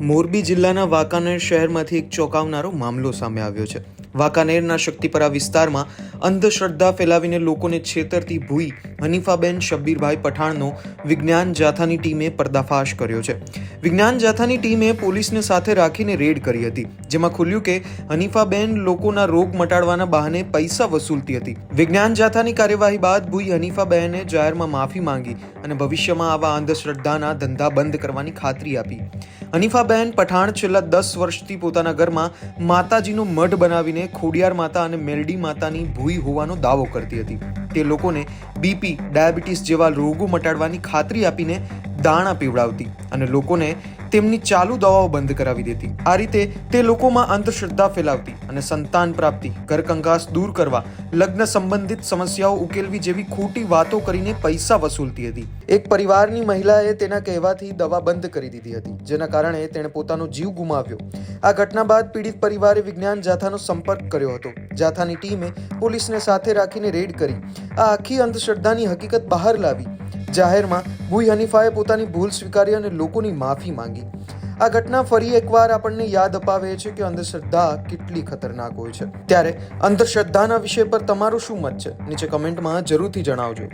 મોરબી જિલ્લાના વાંકાનેર શહેરમાંથી એક ચોંકાવનારો મામલો સામે આવ્યો છે. વાંકાનેરના શક્તિપરા વિસ્તારમાં અંધશ્રદ્ધા ફેલાવીને લોકોને છેતરતી ભૂઈ હનીફાબેન શબ્બીરભાઈ પઠાણનો વિજ્ઞાન જાથાની ટીમે પર્દાફાશ કર્યો છે. વિજ્ઞાન જાથાની ટીમે પોલીસને સાથે રાખીને રેડ કરી હતી, જેમાં ખુલ્યું કે હનીફાબેન લોકોના રોગ મટાડવાના બહાને પૈસા વસૂલતી હતી. વિજ્ઞાન જાથાની કાર્યવાહી બાદ ભૂઈ હનીફાબેને જાહેરમાં માફી માંગી અને ભવિષ્યમાં આવા અંધશ્રદ્ધાના ધંધા બંધ કરવાની ખાતરી આપી. હનીફાબેન પઠાણ છેલ્લા દસ વર્ષથી પોતાના ઘરમાં માતાજીનું મઢ બનાવીને ખોડિયાર માતા અને મેલડી માતાની ભૂઈ હોવાનો દાવો કરતી હતી. તે લોકોને બીપી ડાયાબિટીસ જેવા રોગો મટાડવાની ખાતરી આપીને દાણા પીવડાવતી અને લોકોને તેમની ચાલુ દવાઓ બંધ કરાવી દેતી. આ રીતે તે લોકોમાં અંધશ્રદ્ધા ફેલાવતી અને સંતાન પ્રાપ્તિ ઘરકંકાસ દૂર કરવા, લગ્ન સંબંધિત સમસ્યાઓ ઉકેલવી જેવી ખોટી વાતો કરીને પૈસા વસૂલતી હતી. એક પરિવારની મહિલાએ તેના કહેવાથી દવા બંધ કરી દીધી હતી, જેના કારણે તેણે પોતાનો જીવ ગુમાવ્યો. આ ઘટના બાદ પીડિત પરિવારે વિજ્ઞાન જાથાનો સંપર્ક કર્યો હતો. જાથાની ટીમે પોલીસને સાથે રાખીને રેડ કરી. આ આખી અંધશ્રદ્ધાની હકીકત બહાર લાવી. જાહેરમાં ભૂઈ હનીફાએ પોતાની ભૂલ સ્વીકારી અને લોકોની માફી માંગી. આ ઘટના ફરી એકવાર આપણને યાદ અપાવે છે કે અંધશ્રદ્ધા કેટલી ખતરનાક હોય છે. ત્યારે અંધશ્રદ્ધાના વિષય પર તમારું શું મત છે? નીચે કમેન્ટમાં જરૂરથી જણાવજો.